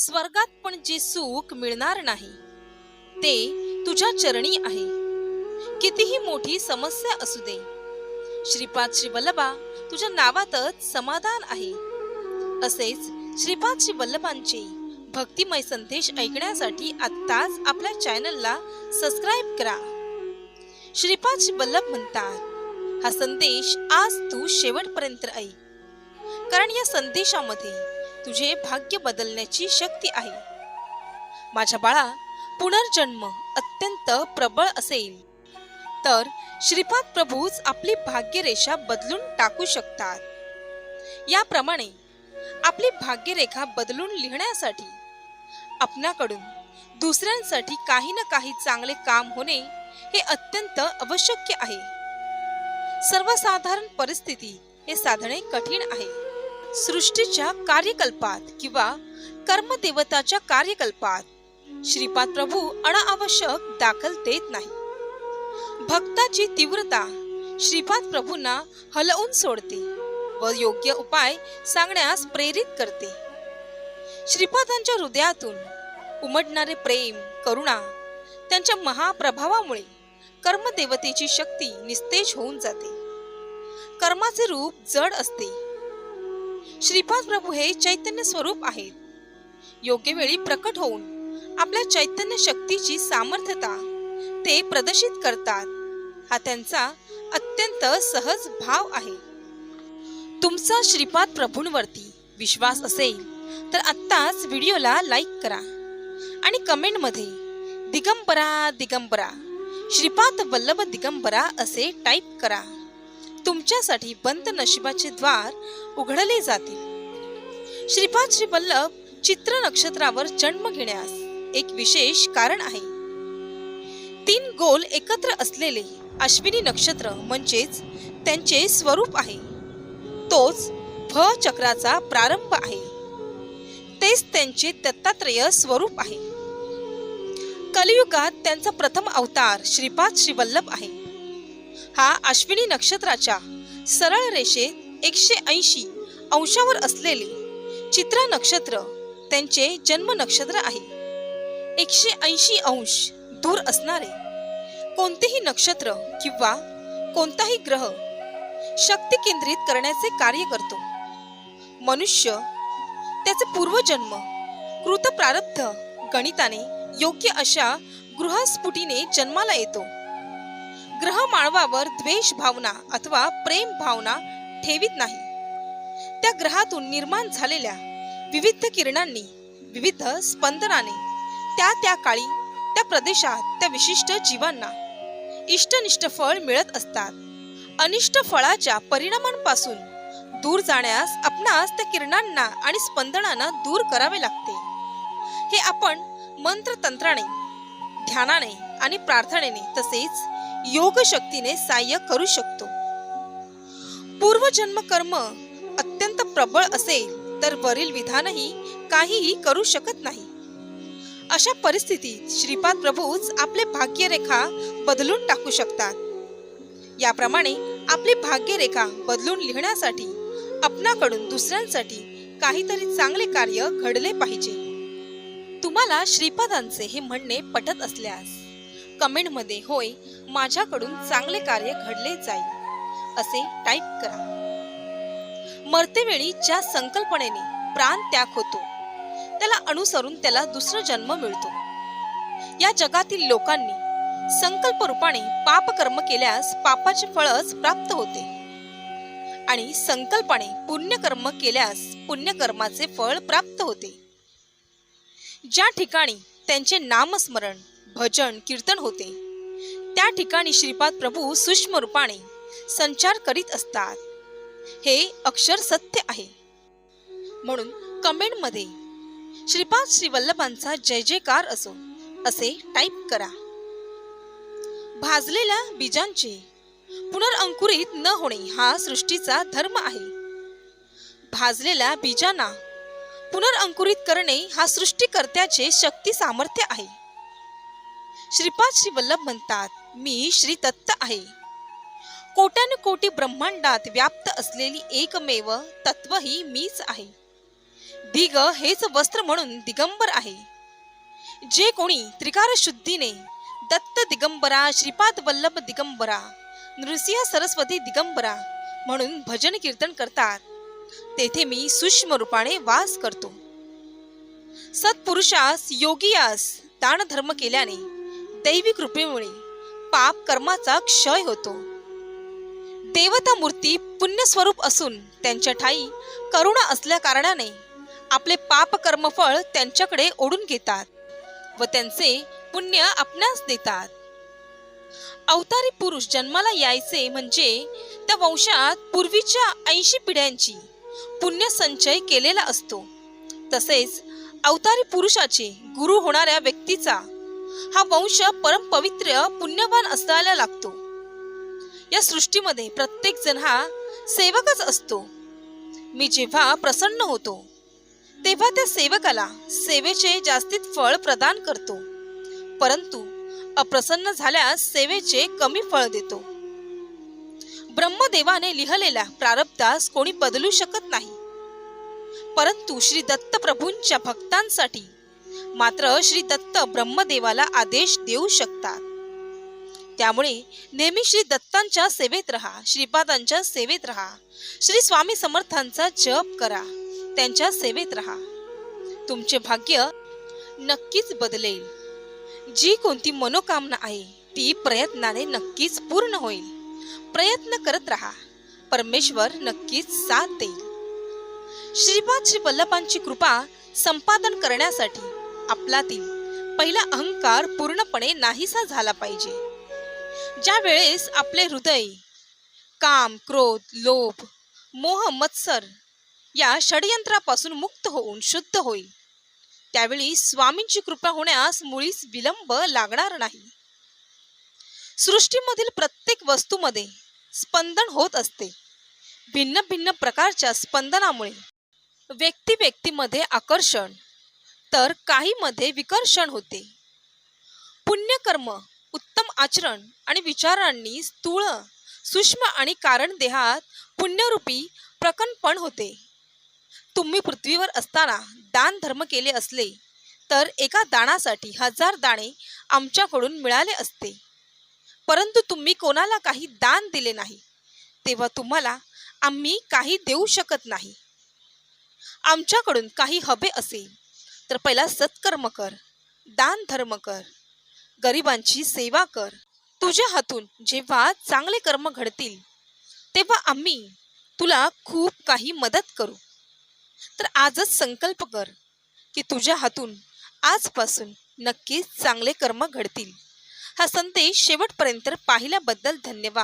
स्वर्गात पण जे सुख मिळणार नाही ते तुझ्या चरणी आहे. कितीही मोठी समस्या असू दे. श्रीपाद श्री वल्लभा तुझ्या नावातच समाधान आहे. असेच श्रीपाद श्री वल्लभांचे भक्तिमय संदेश ऐकण्यासाठी आत्ताच आपल्या चॅनलला सबस्क्राईब करा. श्रीपाद श्री वल्लभ म्हणतात हा संदेश आज तू शेवटपर्यंत ऐक. कारण या संदेशामध्ये तुझे भाग्य बदलण्याची शक्ती आहे. माझ्या बाळा पुनर्जन्म अत्यंत प्रबळ असेल. तर श्रीपाद प्रभूच आपली भाग्यरेषा बदलून टाकू शकतात. याप्रमाणे आपली भाग्यरेखा बदलून लिहिण्यासाठी आपणाकडून दुसऱ्यांसाठी काही ना काही चांगले काम होणे हे अत्यंत आवश्यक आहे. सर्वसाधारण परिस्थिती हे साधणे कठीण आहे. सृष्टीच्या कार्यकल्पात किंवा कर्मदेवताच्या कार्यकल्पात. श्रीपाद प्रभू अनावश्यक दाखल देत नाही. भक्ताची तीव्रता श्रीपाद प्रभूंना हलवून सोडते व योग्य उपाय सांगण्यास प्रेरित करते. श्रीपादांच्या हृदयातून उमटणारे प्रेम करुणा त्यांच्या महाप्रभावामुळे कर्मदेवतेची शक्ती निस्तेज होऊन जाते. कर्माचे रूप जड असते. श्रीपाद प्रभू हे चैतन्य स्वरूप आहेत. योग्य वेळी प्रकट होऊन आपल्या चैतन्य शक्तीची सामर्थ्यता ते प्रदर्शित करतात. हा त्यांचा अत्यंत सहज भाव आहे. तुमचा श्रीपाद प्रभूंवरती विश्वास असेल तर आत्ताच व्हिडिओला लाईक करा आणि कमेंटमध्ये दिगंबरा दिगंबरा श्रीपाद वल्लभ दिगंबरा असे टाईप करा. तुमच्यासाठी बंद नशिबाचे द्वार उघडले जातील. श्रीपाद श्री वल्लभ चित्र नक्षत्रावर जन्म घेण्यास एक विशेष कारण आहे. तीन गोल एकत्र असलेले अश्विनी नक्षत्र म्हणजेच त्यांचे स्वरूप आहे. तोच भ चक्राचा प्रारंभ आहे. तेच त्यांचे दत्तात्रेय स्वरूप आहे. कलियुगात त्यांचा प्रथम अवतार श्रीपाद श्रीवल्लभ आहे. हा अश्विनी नक्षत्राच्या सरळ रेषेत एकशे ऐंशी अंशावर असलेले चित्रा नक्षत्र त्यांचे जन्म नक्षत्र आहे. एकशे ऐंशी अंश दूर असणारे कोणतेही नक्षत्र किंवा कोणताही ग्रह शक्ती केंद्रित करण्याचे कार्य करतो. मनुष्य त्याचे पूर्वजन्म कृत प्रारब्ध गणिताने योग्य अशा गृहस्फुटीने जन्माला येतो. ग्रहमाळवावर द्वेष भावना अथवा प्रेम भावना ठेवीत नाही. त्या ग्रहातून निर्माण झालेल्या विविध किरणांनी विविध स्पंदनाने त्या त्या काळी त्या प्रदेशात त्या विशिष्ट जीवांना इष्टनिष्ट फळ मिळत असतात. अनिष्ट फळाच्या परिणामांपासून दूर जाण्यास आपणास त्या किरणांना आणि स्पंदनांना दूर करावे लागते. हे आपण मंत्रतंत्राने ध्यानाने आणि प्रार्थनेने तसेच योग शक्तीने सहाय्य करू शकतो. पूर्वजन्म कर्म अत्यंत प्रबळ असेल तर वरील विधानही काहीही करू शकत नाही. अशा परिस्थितीत श्रीपाद प्रभूच आपले भाग्यरेखा बदलून टाकू शकतात. याप्रमाणे आपली भाग्यरेखा बदलून लिहिण्यासाठी आपणाकडून दुसऱ्यांसाठी काहीतरी चांगले कार्य घडले पाहिजे. तुम्हाला श्रीपादांचे हे म्हणणे पटत असल्यास कमेंटमध्ये होय माझ्याकडून चांगले कार्य घडले जाईल असे टाईप करा. मरतेवेळी ज्या संकल्पनेने प्राण त्याग होतो त्याला अनुसरून त्याला दुसरा जन्म मिळतो. या जगातील लोकांनी संकल्प रूपाने पाप कर्म केल्यास पापाचे फळच प्राप्त होते. आणि संकल्पाने पुण्यकर्म केल्यास पुण्यकर्माचे फळ प्राप्त होते. ज्या ठिकाणी त्यांचे नामस्मरण भजन कीर्तन होते. त्या ठिकाणी श्रीपाद प्रभू सूक्ष्म रूपाने संचार करीत असतात. हे अक्षर सत्य आहे. म्हणून कमेंटमध्ये श्रीपाद श्री वल्लभांचा जय जयकार असो असे टाईप करा. भाजलेल्या बीजांचे पुनर्अंकुरित न होणे हा सृष्टीचा धर्म आहे. भाजलेल्या बीजांना पुनर्अंकुरित करणे हा सृष्टीकर्त्याचे शक्ती सामर्थ्य आहे. श्रीपाद श्री वल्लभ म्हणतात मी श्री दत्त आहे कोट्यानु कोटी ब्रह्मांडात व्याप्त असलेली एकमेव तत्व ही मीच आहे. दिग हेच वस्त्र म्हणून दिगंबर आहे. जे कोणी त्रिकार शुद्धीने दत्त दिगंबरा श्रीपाद वल्लभ दिगंबरा नृसिंह सरस्वती दिगंबरा म्हणून भजन कीर्तन करतात तेथे मी सूक्ष्म रूपाने वास करतो. सत्पुरुषास योगियास दानधर्म केल्याने दैवी कृपेमुळे पाप कर्माचा क्षय होतो. देवता मूर्ती पुण्यस्वरूप असून त्यांच्या ठाई करुणा असल्या कारणाने आपले पाप कर्मफळ त्यांच्याकडे ओढून घेतात व त्यांचे पुण्य आपणास देतात. अवतारी पुरुष जन्माला यायचे म्हणजे त्या वंशात पूर्वीच्या ऐंशी पिढ्यांची पुण्य संचय केलेला असतो. तसेच अवतारी पुरुषाचे गुरु होणाऱ्या व्यक्तीचा हा वंश परम पवित्र पुण्यवान असायला लागतो. या सृष्टीमध्ये प्रत्येक जण हा सेवकच असतो. मी जेव्हा प्रसन्न होतो तेव्हा त्या सेवकाला सेवेचे जास्तीत फळ प्रदान करतो. परंतु अप्रसन्न झाल्यास सेवेचे कमी फळ देतो. ब्रह्मदेवाने लिहिलेल्या प्रारब्धास कोणी बदलू शकत नाही. परंतु श्री दत्तप्रभूंच्या भक्तांसाठी मात्र श्री दत्त ब्रह्मदेवाला आदेश देऊ शकतात. त्यामुळे नेहमी श्री दत्तांच्या सेवेत राहा श्रीपादांच्या सेवेत राहा श्री स्वामी समर्थांचा जप करा त्यांच्या सेवेत राहा. तुमचे भाग्य नक्कीच बदलेल. जी कोणती मनोकामना आहे ती प्रयत्नाने नक्कीच पूर्ण होईल. प्रयत्न करत राहा परमेश्वर नक्कीच साथ देईल. श्रीपाद श्री वल्लभांची कृपा संपादन करण्यासाठी आपलातील पहिला अहंकार पूर्णपणे नाहीसा झाला पाहिजे. ज्या वेळेस आपले हृदय काम क्रोध लोभ मोह मत्सर या षडयंत्रापासून मुक्त होऊन शुद्ध होईल. त्यावेळी स्वामींची कृपा होण्यास मुळीच विलंब लागणार नाही. सृष्टीमधील प्रत्येक वस्तूमध्ये स्पंदन होत असते. भिन्न भिन्न प्रकारच्या स्पंदनामुळे व्यक्ती व्यक्तीमध्ये आकर्षण तर काहीमध्ये विकर्षण होते. पुण्यकर्म उत्तम आचरण आणि विचारांनी स्थूळ सूक्ष्म आणि कारण देहात पुण्यरूपी प्रकणपण होते. तुम्ही पृथ्वीवर असताना दान धर्म केले असले तर एका दानासाठी हजार दाणे आमच्याकडून मिळाले असते. परंतु तुम्ही कोणाला काही दान दिले नाही तेव्हा तुम्हाला आम्ही काही देऊ शकत नाही. आमच्याकडून काही हवे असेल तर पहिला सत्कर्म कर दान धर्म कर गरिबांची सेवा कर. तुझ्या हातून जेव्हा चांगले कर्म घडतील तेव्हा आम्ही तुला खूप काही मदत करू. तर आजच संकल्प कर की तुझ्या हातून आजपासून नक्कीच चांगले कर्म घडतील. हा संदेश शेवटपर्यंत पाहिल्याबद्दल धन्यवाद.